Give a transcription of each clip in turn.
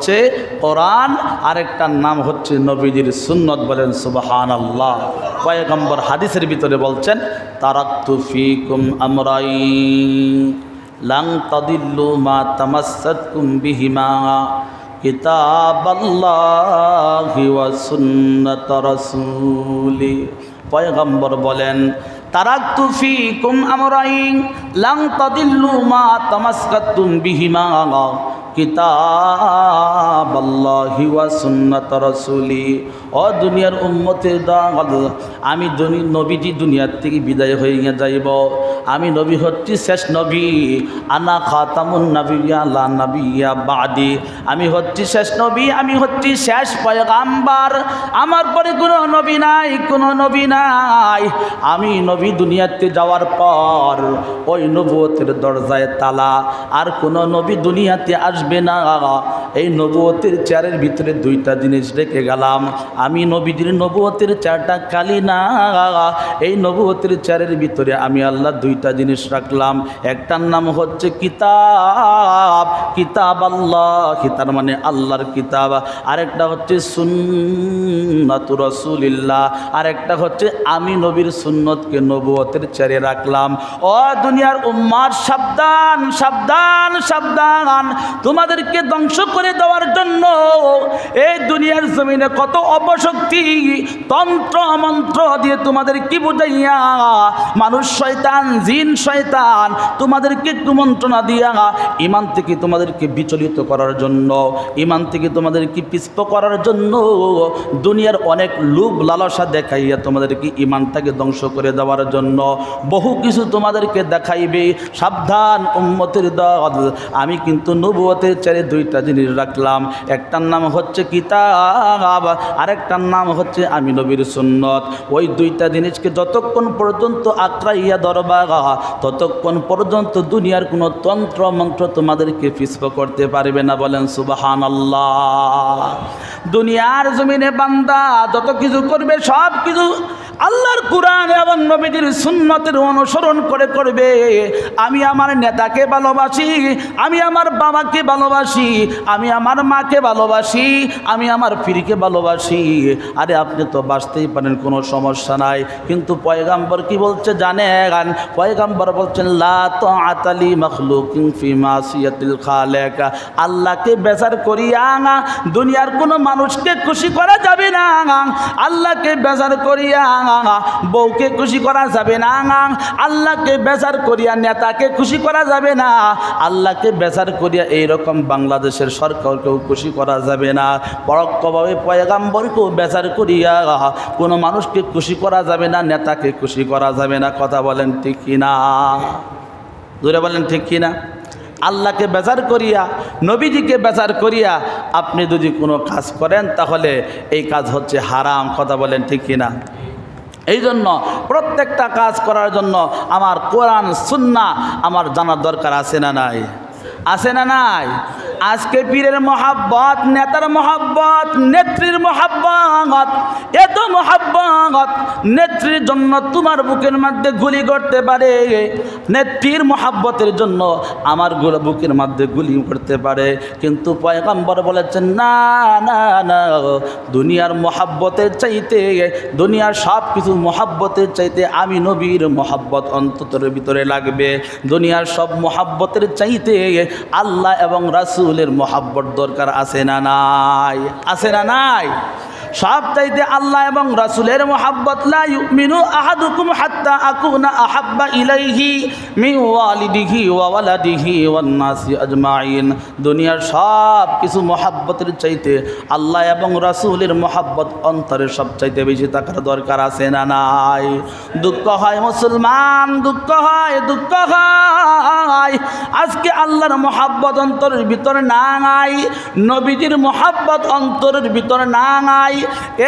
হচ্ছে কোরআন, আরেকটার নাম হচ্ছে নবীজির সুন্নত বলেন সুবাহান আল্লাহ পয়গম্বর হাদিসের ভিতরে বলছেন, তারাক্তু ফিকুম আমরাই লাং তাদিল্লু মা তামাসাতকুম বিহিমা কিতাব আল্লাহি ওয়া সুন্নাত রাসূলি। পয়গম্বর বলেন, তারাক্তু ফিকুম আমরাইন, লাং তাদিল্লু মা তামাসকাতুম বিহিমা কিতাব আল্লাহি ওয়া সুন্নাত রাসূলি। ও দুনিয়ার উম্মতের আমি নবীজি দুনিয়ার থেকে বিদায় হয়ে গিয়ে যাইব। আমি নবী হচ্ছি শেষ নবী। আনা খাতামুন নবিয়া, লা নবিয়া বাদি। আমি হচ্ছি শেষ নবী, আমি হচ্ছি শেষ পয়গাম্বার। আমার পরে কোনো নবী নাই, কোনো নবী নাই। আমি নবী দুনিয়াতে যাওয়ার পর ওই নবুয়তের দরজায় তালা। আর কোনো নবী দুনিয়াতে আসবে না। এই নবুয়তের চেয়ারের ভিতরে দুইটা জিনিস রেখে গেলাম। আমি নবীজির নবুয়তের চেয়ারটা খালি না। এই নবুয়তের চেয়ারের ভিতরে আমি আল্লাহ দুইটা জিনিস রাখলাম। একটার নাম হচ্ছে কিতাব। কিতাব আল্লাহ, তার মানে আল্লাহর কিতাব। আরেকটা হচ্ছে সুন্নাতু রসুলিল্লাহ। আরেকটা হচ্ছে আমি নবীর সুন্নতকে নবুয়তের চেয়ারে রাখলাম। ও দুনিয়ার উম্মার, সাবধান সাবধান সাবধান। তোমাদেরকে ধ্বংস করে দেওয়ার জন্য এই দুনিয়ার জমিনে কত অপশক্তি, তন্ত্র, মন্ত্র দিয়ে তোমাদের কি বুঝাইয়া, মানুষ শয়তান, জিন শয়তান, তোমাদেরকে কুমন্ত্রণা দিয়া ইমান থেকে তোমাদেরকে বিচলিত করার জন্য, ইমান থেকে তোমাদেরকে পিস্প করার জন্য দুনিয়ার অনেক লোভ লালসা দেখাইয়া তোমাদেরকে ইমানটাকে ধ্বংস করে দেওয়ার জন্য বহু কিছু তোমাদেরকে দেখাইবে। সাবধান উম্মতের দল। আমি কিন্তু নবুয়তের চারে দুইটা জিনিস রাখলাম। একটার নাম হচ্ছে কিতাব, আরেকটার নাম হচ্ছে আমি নবীর সুন্নত। ওই দুইটা জিনিসকে যতক্ষণ পর্যন্ত আক্রাইয়া দরবা ততক্ষণ পর্যন্ত দুনিয়ার কোনো তন্ত্র মন্ত্র তোমাদেরকে পিস্প করতে পারবে না। বলেন সুবাহান আল্লাহ দুনিয়ার জমিনে বান্দা যত কিছু করবে, সব কিছু আল্লাহর কোরআন এবং নবীজির সুন্নতের অনুসরণ করে করবে। আমি আমার নেতাকে ভালোবাসি, আমি আমার বাবাকে ভালোবাসি, আমি আমার মাকে ভালোবাসি, আমি আমার ফিরিকে ভালোবাসি। আরে আপনি তো বাঁচতেই পারেন, কোনো সমস্যা নাই। কিন্তু পয়গাম্বর কি বলছে জানেন? পয়গাম্বর বলছেন, লা আতালি মখলুকিং ফি মাসিয়াতিল খালেক। আল্লাহকে বেজার করিয়া দুনিয়ার কোনো মানুষকে খুশি করা যাবে না। আল্লাহকে বেজার করিয়া বউকে খুশি করা যাবে না। আল্লাহকে বেজার করিয়া নেতাকে খুশি করা যাবে না। আল্লাহকে বেজার করিয়া এইরকম বাংলাদেশের সরকারকেও খুশি করা যাবে না। পরোক্ষভাবে পয়গাম্বরকেও বেজার করিয়া কোনো মানুষকে খুশি করা যাবে না, নেতাকে খুশি করা যাবে না। কথা বলেন ঠিক কিনা দূরে বলেন ঠিক কিনা আল্লাহকে বেজার করিয়া, নবীজিকে বেজার করিয়া আপনি যদি কোনো কাজ করেন, তাহলে এই কাজ হচ্ছে হারাম। কথা বলেন ঠিক কিনা এই জন্য প্রত্যেকটা কাজ করার জন্য আমার কোরআন, সুন্না আমার জানার দরকার আছে না নাই? আছে না নাই? আজকে পীরের মহাব্বত, নেতার মহাব্বত, নেত্রীর মহাব্বত এত মহাব্বত। নেত্রীর জন্য তোমার বুকের মধ্যে গুলি করতে পারে, নেত্রীর মহাব্বতের জন্য আমার গুলো- বুকের মধ্যে গুলি করতে পারে। কিন্তু পয়গম্বর বলেছেন, না না না, দুনিয়ার মহাব্বতের চাইতে, দুনিয়ার সব কিছু মহাব্বতের চাইতে আমি নবীর মহাব্বত অন্তরের ভিতরে লাগবে। দুনিয়ার সব মহাব্বতের চাইতে আল্লাহ এবং রাসূলের মহাব্বত দরকার আছে না নাই? আছে না নাই? সব চাইতে আল্লাহ এবং রাসূলের মোহাব্বত ইউমিনু আহাদুকুম ইলাইহি মিন ওয়ালিদিহি আজমাইন। দুনিয়ার সব কিছু মহাব্বতের চাইতে আল্লাহ এবং রাসূলের মহাব্বত অন্তরে সব চাইতে বেশি থাকার দরকার আছে না নাই? দুঃখ হয় মুসলমান, দুঃখ হয় দুঃখ হয়। আজকে আল্লাহর মহাব্বত অন্তরের ভিতরে না নাই, নবীজির মহাব্বত অন্তরের ভিতরে না নাই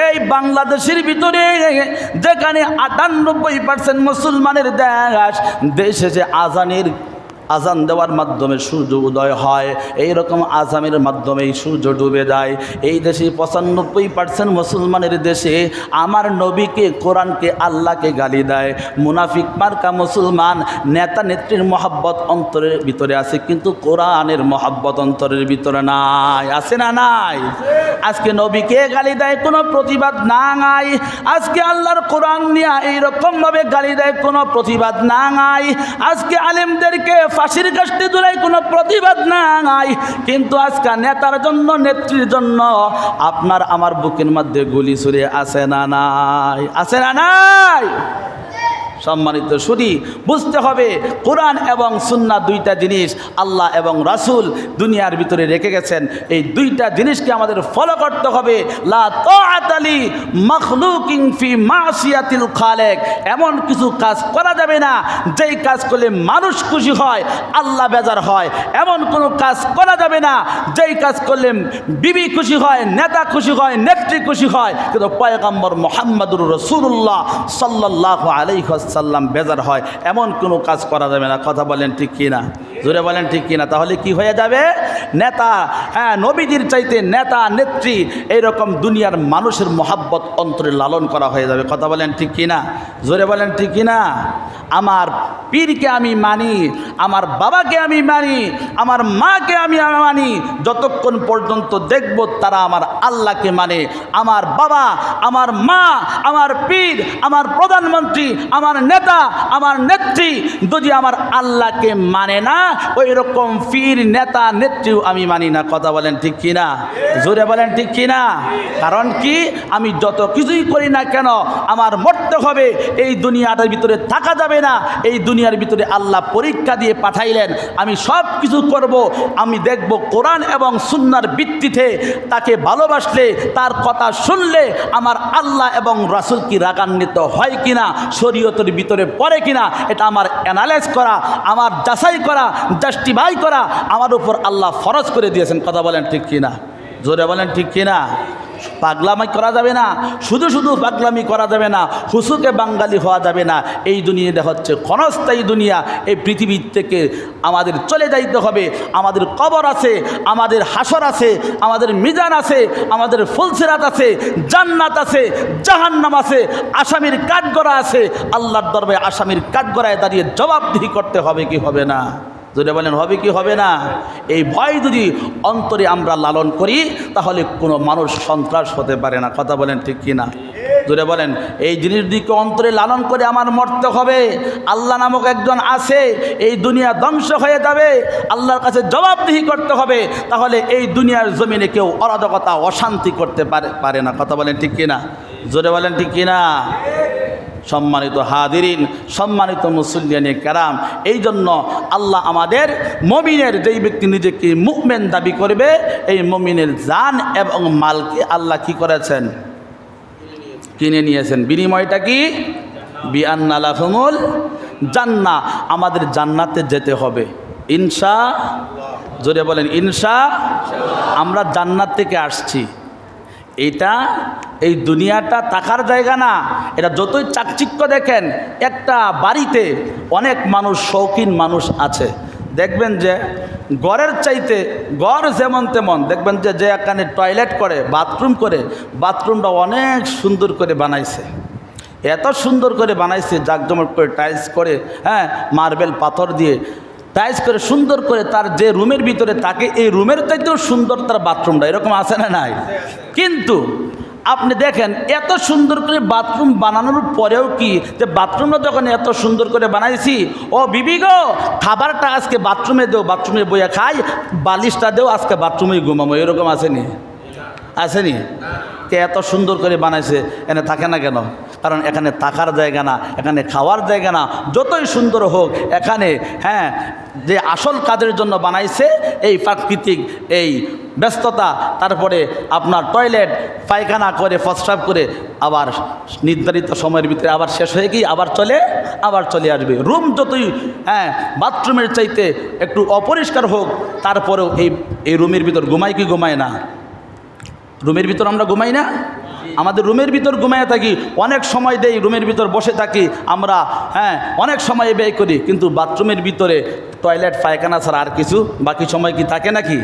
এই বাংলাদেশের ভিতরে যেখানে আটানব্বই পার্সেন্ট মুসলমানের দেশ দেশে যে আজানের আজান দেওয়ার মাধ্যমে সূর্য উদয় হয়। এই রকম আজামের মাধ্যমেই সূর্য ডুবে যায়। এই দেশে পঁচানব্বই পার্সেন্ট মুসলমানের দেশে আমার নবীকে, কোরআনকে আল্লাহকে গালি দেয়। মুনাফিক মার্কা মুসলমান নেতা নেত্রীর মহাব্বত অন্তরের ভিতরে আছে, কিন্তু কোরআনের মহাব্বত অন্তরের ভিতরে নাই। আছে না নাই? আজকে নবীকে গালি দেয়, কোনো প্রতিবাদ না নাই। আজকে আল্লাহর কোরআন নিয়ে এইরকমভাবে গালি দেয়, কোনো প্রতিবাদ না নাই। আজকে আলেমদেরকে ফাঁসির কাছতে দূরাই কোনো প্রতিবাদ নাই। কিন্তু আজকে নেতার জন্য, নেত্রীর জন্য আপনার আমার বুকের মধ্যে গুলি ছুড়ে আসে না, নাই? আসে না, নাই? সম্মানিত শুধু বুঝতে হবে কোরআন এবং সুন্না দুইটা জিনিস আল্লাহ এবং রাসূল দুনিয়ার ভিতরে রেখে গেছেন। এই দুইটা জিনিসকে আমাদের ফলো করতে হবে। লা খালেক। এমন কিছু কাজ করা যাবে না, যেই কাজ করলে মানুষ খুশি হয়, আল্লাহ বেজার হয়। এমন কোনো কাজ করা যাবে না, যেই কাজ করলে বিবি খুশি হয়, নেতা খুশি হয়, নেত্রী খুশি হয়। কিন্তু পয়গম্বর মোহাম্মদুর রসুল্লাহ সাল্লাহ আলাইসাল্লাম বেজার হয় এমন কোনো কাজ করা যাবে না। কথা বলেন ঠিক কিনা? জোরে বলেন ঠিক কিনা? তাহলে কি হয়ে যাবে? নেতা হ্যাঁ নবীজির চাইতে নেতা, নেত্রী, এইরকম দুনিয়ার মানুষের মহাব্বত অন্তরে লালন করা হয়ে যাবে। কথা বলেন ঠিক কিনা? জোরে বলেন ঠিক কিনা? আমার পীরকে আমি মানি, আমার বাবাকে আমি মানি, আমার মাকে আমি মানি, যতক্ষণ পর্যন্ত দেখব তারা আমার আল্লাহকে মানে। আমার বাবা, আমার মা, আমার পীর, আমার প্রধানমন্ত্রী, আমার নেতা, আমার নেত্রী যদি আমার আল্লাহকে মানে না ওই রকম পীর নেতা নেত্রীও আমি মানি না। কথা বলেন ঠিক কিনা? জোরে বলেন ঠিক কিনা? কারণ কি? আমি যত কিছুই করি না কেন, আমার মরতে হবে। এই দুনিয়াটার ভিতরে থাকা যাবে না। এই দুনিয়ার ভিতরে আল্লাহ পরীক্ষা দিয়ে পাঠাইলেন। আমি সব কিছু করব। আমি দেখব কোরআন এবং সুন্নার ভিত্তিতে তাকে ভালোবাসলে, তার কথা শুনলে আমার আল্লাহ এবং রাসুল কি রাগান্বিত হয় কিনা, শরীয়তের ভিতরে পড়ে কিনা, এটা আমার অ্যানালাইজ করা, আমার যাচাই করা জাস্টিফাই করা আমার উপর আল্লাহ ফরজ করে দিয়েছেন। কথা বলেন ঠিক কিনা? জোরে বলেন ঠিক কিনা? পাগলামি করা যাবে না, শুধু শুধু পাগলামি করা যাবে না হুসুকে বাঙালি হওয়া যাবে না। এই দুনিয়াটা হচ্ছে ক্ষণস্থায়ী দুনিয়া। এই পৃথিবীর থেকে আমাদের চলে যাইতে হবে। আমাদের কবর আছে, আমাদের হাসর আছে, আমাদের মিজান আছে, আমাদের ফুলসিরাত আছে, জান্নাত আছে, জাহান্নাম আছে, আসামির কাঠগড়া আছে। আল্লাহর দরবারে আসামির কাঠগড়ায় দাঁড়িয়ে জবাবদিহি করতে হবে কি হবে না? যদি বলেন, হবে কি হবে না? এই ভয় যদি অন্তরে আমরা লালন করি, তাহলে কোনো মানুষ সন্ত্রাস হতে পারে না। কথা বলেন ঠিক কি না? জোরে বলেন, এই জিনিস দিকে অন্তরে লালন করে, আমার মরতে হবে। আল্লাহ নামক একজন আছে, এই দুনিয়া ধ্বংস হয়ে যাবে। আল্লাহর কাছে জবাবদিহি করতে হবে। তাহলে এই দুনিয়ার জমিনে কেউ অরাজকতা, অশান্তি করতে পারে পারে না। কথা বলেন ঠিক কিনা জোরে বলেন ঠিক কিনা সম্মানিত হাদিরিন সম্মানিত মুসল্লিয়ানি কারাম এই জন্য আল্লাহ আমাদের মমিনের যেই ব্যক্তি নিজেকে মুকমেন দাবি করবে, এই মমিনের জান এবং মালকে আল্লাহ কি করেছেন? কিনে নিয়েছেন। বিনিময়টা কি? বিআনালাহমুল জান্না আমাদের জান্নাতে যেতে হবে। ইনসা জোরে বলেন ইনসা আমরা জান্নাত থেকে আসছি। এটা এই দুনিয়াটা থাকার জায়গা না। এটা যতই চাকচিক্য দেখেন, একটা বাড়িতে অনেক মানুষ, শৌখিন মানুষ আছে। দেখবেন যে গড়ের চাইতে গড় যেমন তেমন, দেখবেন যে যে এখানে টয়লেট করে বাথরুম করে বাথরুমটা অনেক সুন্দর করে বানাইছে। এত সুন্দর করে বানাইছে, জাকজমক করে টাইলস করে হ্যাঁ মার্বেল পাথর দিয়ে। টাইলস করে, সুন্দর করে তার যে রুমের ভিতরে তাকে এই রুমের চাইতেও সুন্দর তার বাথরুমটা এরকম আছে না নাই? কিন্তু আপনি দেখেন, এত সুন্দর করে বাথরুম বানানোর পরেও কি যে বাথরুমটা যখন এত সুন্দর করে বানাইছি, ও বিবি গো, খাবারটা আজকে বাথরুমে দেও, বাথরুমে বইয়া খাই, বালিশটা দেও, আজকে বাথরুমেই ঘুমাবো, এরকম আসেনি? আসেনি? কে এত সুন্দর করে বানাইছে, এনে থাকে না কেন? কারণ এখানে থাকার জায়গা না, এখানে খাওয়ার জায়গা না, যতই সুন্দর হোক, এখানে হ্যাঁ যে আসল কাজের জন্য বানাইছে, এই প্রাকৃতিক, এই ব্যস্ততা, তারপরে আপনার টয়লেট পায়খানা করে, প্রস্রাব করে আবার নির্ধারিত সময়ের ভিতরে আবার শেষ হয়ে গিয়ে আবার চলে আবার চলে আসবে। রুম যতই হ্যাঁ বাথরুমের চাইতে একটু অপরিষ্কার হোক, তারপরেও এই এই রুমের ভিতর ঘুমাই কি ঘুমায় না? রুমের ভিতর আমরা ঘুমাই না? আমাদের রুমের ভিতর ঘুমায় থাকি, অনেক সময় দেই রুমের ভিতর বসে থাকি আমরা হ্যাঁ অনেক সময় ব্যয় করি, কিন্তু বাথরুমের ভিতরে টয়লেট, পায়খানা ছাড়া আর কিছু বাকি সময় কি থাকে নাকি?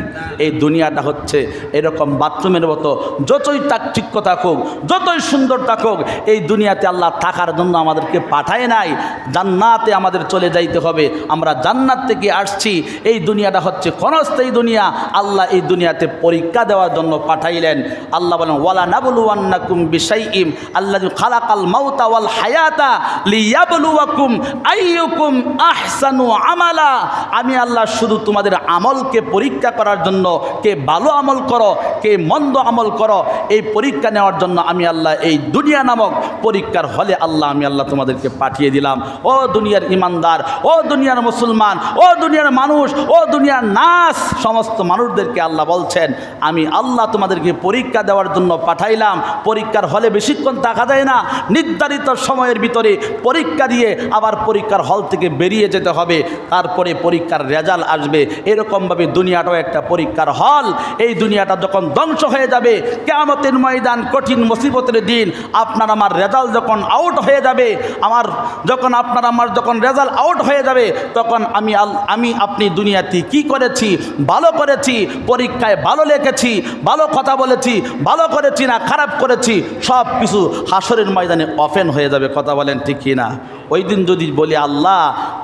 এই দুনিয়াটা হচ্ছে এরকম বাথরুমের মতো। যতই তাকচিক্য থাকুক, যতই সুন্দর থাকুক, এই দুনিয়াতে আল্লাহ থাকার জন্য আমাদেরকে পাঠায় নাই। জান্নাতে আমাদের চলে যাইতে হবে। আমরা জান্নাত থেকে আসছি। এই দুনিয়াটা হচ্ছে ক্ষণস্থায়ী দুনিয়া। আল্লাহ এই দুনিয়াতে পরীক্ষা দেওয়ার জন্য পাঠাইলেন। আল্লাহ বলেন, ওয়ালা নাবলুয়ান্নাকুম বিশাইইম আল্লাহ খালাকাল মাউতা ওয়াল হায়াতা লিয়াবলুয়াকুম আইয়ুকুম আহসানু আমালা। আমি আল্লাহ শুধু তোমাদের আমলকে পরীক্ষা করার জন্য, কে ভালো আমল করো, কে মন্দ আমল করো, এই পরীক্ষা নেওয়ার জন্য আমি আল্লাহ এই দুনিয়া নামক পরীক্ষার হলে আল্লাহ আমি আল্লাহ তোমাদেরকে পাঠিয়ে দিলাম। ও দুনিয়ার ইমানদার, ও দুনিয়ার মুসলমান, ও দুনিয়ার মানুষ, ও দুনিয়ার নাস, সমস্ত মানুষদেরকে আল্লাহ বলছেন, আমি আল্লাহ তোমাদেরকে পরীক্ষা দেওয়ার জন্য পাঠাইলাম। পরীক্ষার হলে বেশিক্ষণ দেখা যায় না, নির্ধারিত সময়ের ভিতরে পরীক্ষা দিয়ে আবার পরীক্ষার হল থেকে বেরিয়ে যেতে হবে। তারপরে পরীক্ষার রেজাল্ট আসবে। এরকমভাবে দুনিয়াটাও একটা পরীক্ষার হল। এই দুনিয়াটা যখন ধ্বংস হয়ে যাবে কেমতের ময়দান কঠিন মুসিবতের দিন। আপনার আমার রেজাল্ট যখন আউট হয়ে যাবে, আমার যখন আপনার আমার যখন রেজাল্ট আউট হয়ে যাবে, তখন আমি আমি আপনি দুনিয়াতে কি করেছি? ভালো করেছি, পরীক্ষায় ভালো লিখেছি, ভালো কথা বলেছি, ভালো করেছি না খারাপ করেছি সব কিছু হাসরের ময়দানে অফেন হয়ে যাবে। কথা বলেন ঠিক কি না ওই দিন যদি বলি, আল্লাহ,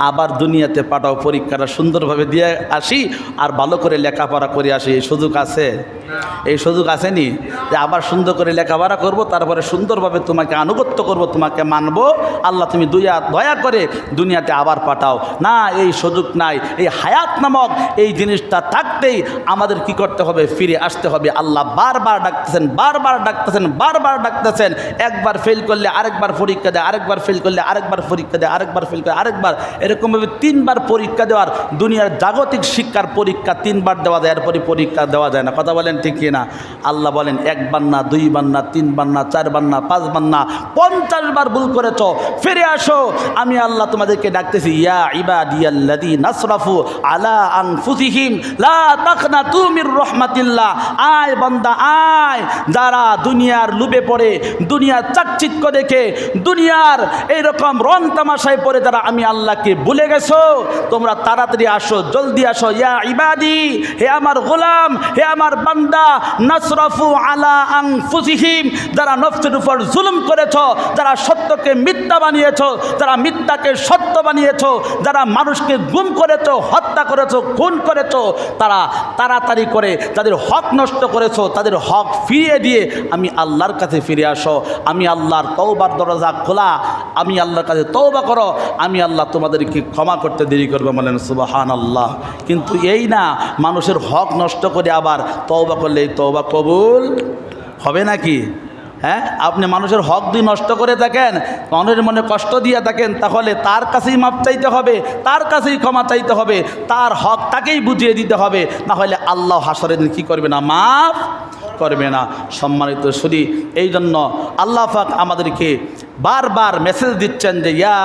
আবার দুনিয়াতে পাঠাও, পরীক্ষাটা সুন্দরভাবে দিয়ে আসি, আর ভালো করে লেখাপড়া করে আসি সুযোগ আছে? এই সুযোগ আসেনি যে আবার সুন্দর করে লেখাপড়া করব, তারপরে সুন্দরভাবে তোমাকে আনুগত্য করব, তোমাকে মানব। আল্লাহ, তুমি দুইয়া দয়া করে দুনিয়াতে আবার পাঠাও। না, এই সুযোগ নাই, এই হায়াত নামক এই জিনিসটা থাকতেই আমাদের কি করতে হবে? ফিরে আসতে হবে। আল্লাহ বারবার ডাকতেছেন বারবার ডাকতেছেন বারবার ডাকতেছেন। একবার ফেল করলে আরেকবার পরীক্ষা দেয়, আরেকবার ফেল করলে আরেকবার পরীক্ষা দেয়, আরেকবার ফেল করে আরেকবার। এরকমভাবে তিনবার পরীক্ষা দেওয়ার দুনিয়ার জাগতিক শিক্ষার পরীক্ষা তিনবার দেওয়া যায় এরপরে পরীক্ষা দেওয়া যায় না। কথা বলেন ঠিক কি না? আল্লাহ বলেন একবার না দুইবার না তিনবার না চারবার না পাঁচবার না পঞ্চাশ বার ভুল করেছ, ফিরে আসো। আমি আল্লাহ তোমাদেরকে ডাকতেছি, ইয়া ইবাদিয়াল্লাদি নাসরাফু আলা আনফুসিহিম, লা তাকনা তুমির রহমাতিল্লাহ। আয় বান্দা, আয়। যারা দুনিয়ার লুবে পড়ে, দুনিয়ার চাকচিক্য দেখে, দুনিয়ার এইরকম রং তামাশায় পড়ে, যারা আমি আল্লাহকে ভুলে গেছো, তোমরা তাড়াতাড়ি আসো, জলদি আসো। ইয়া ইবাদি, হে আমার গোলাম, হে আমার বান্দা নাসরাফু আলা আনফুসিহিম, যারা নফসের উপর জুলুম করেছ, যারা সত্যকে মিথ্যা বানিয়েছ, যারা মিথ্যাকে সত্য বানিয়েছ, যারা মানুষকে গুম করেছ, হত্যা করেছ, খুন করেছ, তারা তাড়াতাড়ি করে তাদের হক নষ্ট করেছ, তাদের হক ফিরিয়ে দিয়ে আমি আল্লাহর কাছে ফিরে আসো। আমি আল্লাহর তৌবার দরজা খোলা, আমি আল্লাহর কাছে তৌবা করো, আমি আল্লাহ তোমাদেরকে ক্ষমা করতে দেরি করব বলেন সুবাহান আল্লাহ কিন্তু এই না, মানুষের হক নষ্ট করে আবার তৌবা করলে এই তৌবা কবুল হবে নাকি? হ্যাঁ? আপনি মানুষের হক দিয়ে নষ্ট করে থাকেন, মানুষের মনে কষ্ট দিয়ে থাকেন, তাহলে তার কাছেই মাপ চাইতে হবে, তার কাছেই ক্ষমা চাইতে হবে, তার হক তাকেই বুঝিয়ে দিতে হবে। না হলে আল্লাহ হাসরের দিন কী করবে না? মাফ করবে না। সম্মানিত শুধু এই জন্য আল্লাহ পাক আমাদেরকে বারবার মেসেজ দিচ্ছেন যে, ইয়া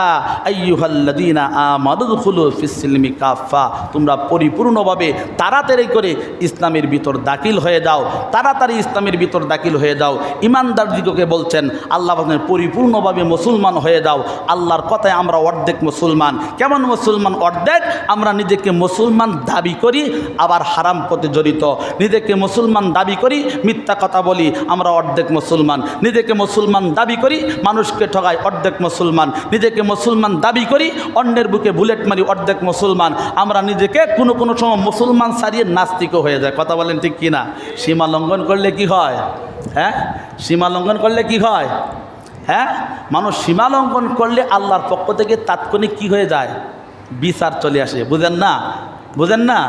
ফিসলিমি কাফা তোমরা পরিপূর্ণভাবে তাড়াতাড়ি করে ইসলামের ভিতর দাখিল হয়ে যাও, তাড়াতাড়ি ইসলামের ভিতর দাখিল হয়ে যাও। ইমানদার দিগকে বলছেন, আল্লাহ পরিপূর্ণভাবে মুসলমান হয়ে যাও। আল্লাহর কথায় আমরা অর্ধেক মুসলমান। কেমন মুসলমান অর্ধেক? আমরা নিজেকে মুসলমান দাবি করি, আবার হারাম পথে জড়িত। নিজেকে মুসলমান দাবি করি, মিথ্যা কথা বলি, আমরা অর্ধেক মুসলমান। নিজেকে মুসলমান দাবি করি মানুষকে ঠগাই অর্ধেক মুসলমান। নিজেকে মুসলমান দাবি করি, অন্যের বুকে বুলেট মারি অর্ধেক মুসলমান। আমরা নিজেকে কোনো কোনো সময় মুসলমান সারিয়ে নাস্তিকও হয়ে যায় কথা বলেন ঠিক কিনা সীমা লঙ্ঘন করলে কি হয়? হ্যাঁ? সীমা লঙ্ঘন করলে কি হয়? হ্যাঁ? মানুষ সীমা লঙ্ঘন করলে আল্লাহর পক্ষ থেকে তাৎক্ষণিক কি হয়ে যায়? বিচার চলে আসে। বুঝেন না? বুঝেন না?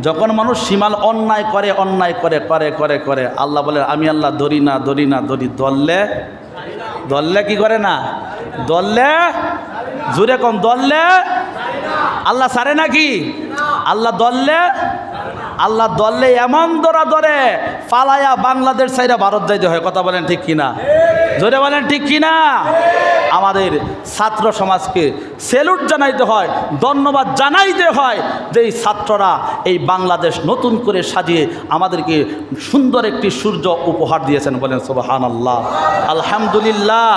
যখন মানুষ সীমাল অন্যায় করে অন্যায় করে করে করে করে, আল্লাহ বলে, আমি আল্লাহ ধরি না ধরি না, ধরি। ধরলে ধরলে কি করে না? দললে? জুরে কম, দললে? আল্লাহ সারে নাকি? আল্লাহ দললে? আল্লাহ দললে এমন দরা ধরে পালায়া বাংলাদেশ সাইরা ভারত যাইতে হয়, কথা বলেন ঠিক কিনা? জোরে বলেন ঠিক কিনা? আমাদের ছাত্র সমাজকে সেলুট জানাইতে হয়, ধন্যবাদ জানাইতে হয় যে এই ছাত্ররা এই বাংলাদেশ নতুন করে সাজিয়ে আমাদেরকে সুন্দর একটি সূর্য উপহার দিয়েছেন বলেন সুবাহান আল্লাহ আলহামদুলিল্লাহ,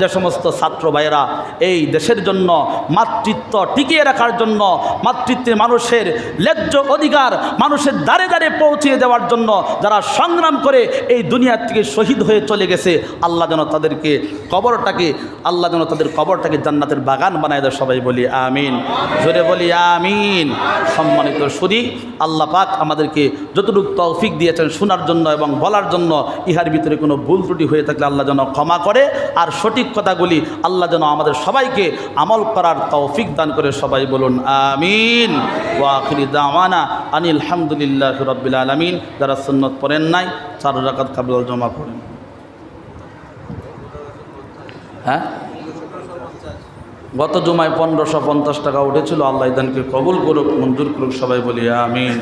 যে সমস্ত ছাত্র ভাইয়েরা এই দেশের জন্য মাতৃত্ব টিকিয়ে রাখার জন্য, মাতৃত্বের মানুষের ন্যায্য অধিকার মানুষের দ্বারে দ্বারে পৌঁছিয়ে দেওয়ার জন্য যারা সংগ্রাম করে এই দুনিয়ার থেকে শহীদ হয়ে চলে গেছে, আল্লাহ যেন তাদেরকে কবরটাকে আল্লাহ যেন তাদের কবরটাকে জান্নাতের বাগান বানায় দেয়, সবাই বলি আমিন। জোরে বলি আমিন। সম্মানিত সুরি আল্লাহ পাক আমাদেরকে যতটুকু তৌফিক দিয়েছেন শোনার জন্য এবং বলার জন্য, ইহার ভিতরে কোনো ভুল ত্রুটি হয়ে থাকলে আল্লাহ যেন ক্ষমা করে, আর সঠিক কথাগুলি আল্লাহ যেন আমাদের সবাইকে আমল করার তৌফিক দান করে, সবাই বলুন আমিন। ওয়াখিরি দাওয়ানা আনিল হামদুলিল্লাহ রব্বিল আলমিন। যারা সুন্নত পড়েন নাই, চার রাকাত কাবুল জমা পড়েন। হ্যাঁ? গত জুমায় পনেরোশো পঞ্চাশ টাকা উঠেছিল, আল্লাহ ইদানকে কবুল করুক, মঞ্জুর করুক, সবাই বলি আমিন।